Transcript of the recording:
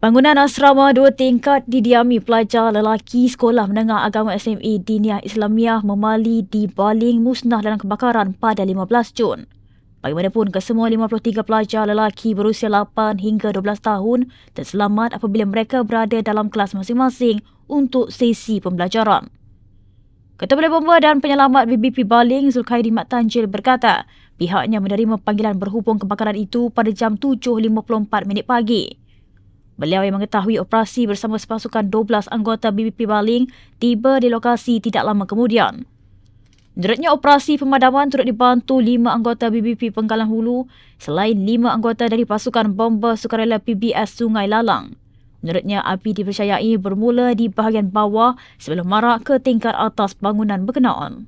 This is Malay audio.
Bangunan asrama dua tingkat didiami pelajar lelaki Sekolah Menengah Agama SMA Diniah Islamiah Memali di Baling musnah dalam kebakaran pada 15 Jun. Bagaimanapun, kesemua 53 pelajar lelaki berusia 8 hingga 12 tahun terselamat apabila mereka berada dalam kelas masing-masing untuk sesi pembelajaran. Ketua Balai Bomba dan Penyelamat BBP Baling Zulkhairi Mat Tanjil berkata pihaknya menerima panggilan berhubung kebakaran itu pada jam 7.54 minit pagi. Beliau yang mengetahui operasi bersama sepasukan 12 anggota BBP Baling tiba di lokasi tidak lama kemudian. Menurutnya operasi pemadaman turut dibantu 5 anggota BBP Penggalan Hulu selain 5 anggota dari pasukan bomba sukarela PBS Sungai Lalang. Menurutnya api dipercayai bermula di bahagian bawah sebelum marak ke tingkat atas bangunan berkenaan.